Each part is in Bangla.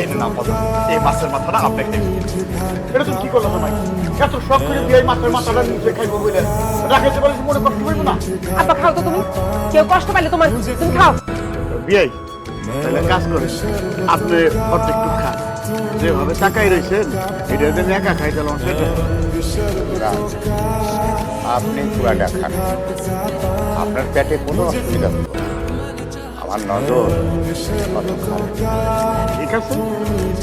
এই আব্বা এই মাছের মাথাটা আপনি খাইবেন এটা তুমি কি করল তোমায় এত শখ করে দিয়ে এই মাছের মাথাটা নিজে খাইবো বলে। রাখাইতে পারলে মনে কষ্ট হইব না। আব্বা খাও তো তুমি। কেউ কষ্ট পাইলে তোমার তুমি খাও। বিয়াই তাহলে কাজ করে। আপনি অর্ধেক টুক খান যেভাবে তাকাই রয়েছেন এটা যদি একা খাই আপনি পুরাটা খান। আপনার পেটে কোনো অসুবিধা হবে। আমার নজর। কত ঠিক আছে?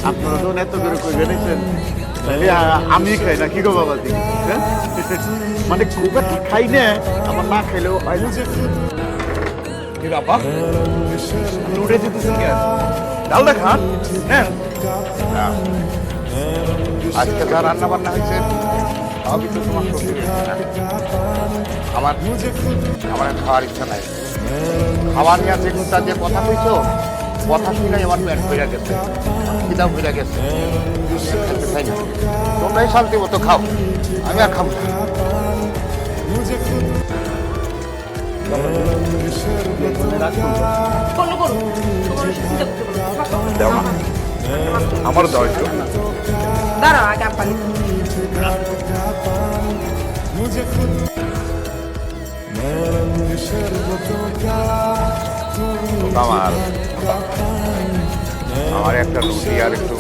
আপনারা যখন এত করে কই বেড়েছেন তাহলে আমি খাই না, কি গো বাবা হ্যাঁ? মানে খুব একটা খাই না, আমার না খাইলেও হয় না। বাবা উঠে যেতেছেন কেন? ডালটা খান হ্যাঁ। আজকে যা রান্না বান্না হয়েছে। সবই তো তোমার না। আমার আমার খাওয়ার ইচ্ছা নাই। খাবার নিয়ে যে কুত্তা যে কথা কইছো? কথা শুনে আমার পেট ভরে গেছে। খিদাও ভরে গেছে। তোমরাই শান্তি মতো খাও। আমি আর খাব আমার দাও একটু দাঁড়াও আগে। আমার আমার একটা রুটি আর একটু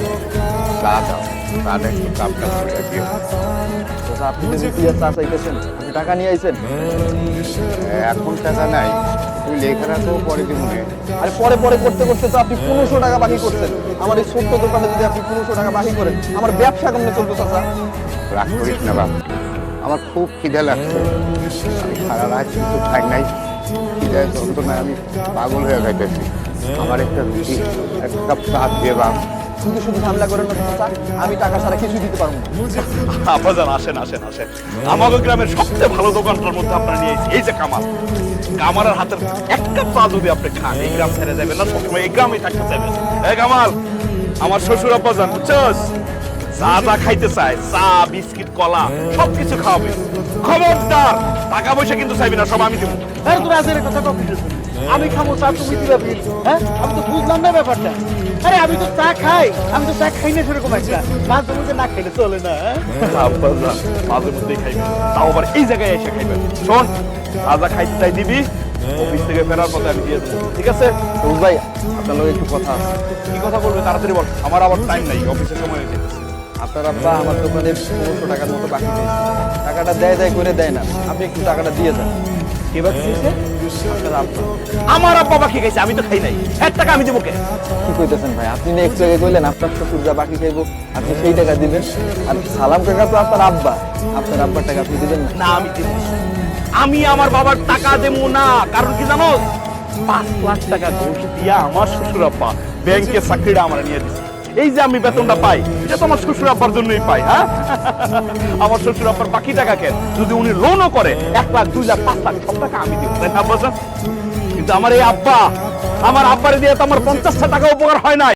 চা দাও চাটা একটু কাপটা করে দিও আপনি রুটি আর চা চাইতেছেন আপনি টাকা নিয়ে আইছেন এখন টাকা নাই তুই লেখাটা তো পরে দিব আরে পরে পরে করতে করতে তো আপনি পনেরোশো টাকা বাকি করছেন আমার এই ছোট্ট দোকানে যদি আপনি পনেরোশো টাকা বাকি করেন আমার ব্যবসা কেমনে চলতো চাচা রাগ করিস না বাপ আমার খুব খিদে লাগছে আমি সারা রাত কিন্তু খাই নাই খিদে যন্ত্রণায় আমি পাগল হয়ে যাইতেছি আমার একটা রুটি একটা কাপ চা দিয়ে বাপ শুধু শুধু ঝামেলা করেন আমি টাকা ছাড়া কিছু দিতে পারব না। আসেন আসেন আসেন। আমাদের গ্রামের সবচেয়ে ভালো দোকানটার মধ্যে আপনার নিয়ে এই যে কামাল কামালের হাতের এক কাপ চা যদি আপনি খান এই গ্রাম ছেড়ে যাবেন না সবসময় এই গ্রামে থাকতে চাইবেন এই কামাল আমার শ্বশুর আব্বাজান বুঝছস? চা যা খাইতে চায় চা বিস্কিট কলা সবকিছু খাওয়াবে। খবরদার টাকা পয়সা কিন্তু চাইবি না সব আমি দেবো। হ্যাঁ কথা আমি খাব চা তুমি দিবা হ্যাঁ আমি তো বুঝলাম না ব্যাপারটা। আরে আমি তো চা খাই। আমি তো চা খাই না সেরকম একটা। মাঝে মধ্যে না খাইলে চলে না হ্যাঁ? আব্বাজান মাঝে মধ্যেই খাইবেন তাও আবার এই জায়গায় এসে খাইবেন শোন রাজা খাইতে চাই দিবি অফিস থেকে ফেরার পথে আমি দিয়ে দেবো। ঠিক আছে? রোজ ভাই আপনার লোক একটু কথা আছে। কি কথা বলবে? তাড়াতাড়ি বল। আমার আবার টাইম নাই অফিসের সময় হয়েছে আপনার আব্বা আমার দোকানে পনেরোশো টাকার মতো বাকি দিয়েছে। টাকাটা দেয় দেয় করে দেয় না। আপনি একটু টাকাটা দিয়ে দেন কে বাকি দিয়েছে? আব্বা আমার আব্বা বাকি খাইছে আমি তো খাই নাই। এক টাকা আমি দেবো কে? কি কইতেছেন ভাই? আপনি না একটু আগে কইলেন আপনার শ্বশুর যা বাকি খাইবো আপনি সেই টাকা দিবেন। আর সালাম কাকা তো আপনার আব্বা। আপনার আব্বার টাকা আপনি দিবেন না? আমি দেবো। আমি আমার বাবার টাকা দেবো না। কারণ কি জানো? পাঁচ লাখ টাকা ঘুষ দিয়া আমার শ্বশুর আব্বা ব্যাংকে চাকরিটা আমার নিয়ে দিচ্ছে এই যে আমি বেতনটা পাই, এটা তো আমার শ্বশুর আব্বার জন্যই পাই হ্যাঁ? আমার শ্বশুর আব্বার বাকি টাকা কেন? যদি উনি লোনও করে, এক লাখ, দুই লাখ, পাঁচ লাখ, সব টাকা আমি দিব। তাই না? কিন্তু আমার এই আব্বা, আমার আব্বারে দিয়ে তো আমার পঞ্চাশটা টাকা উপকার হয় নাই।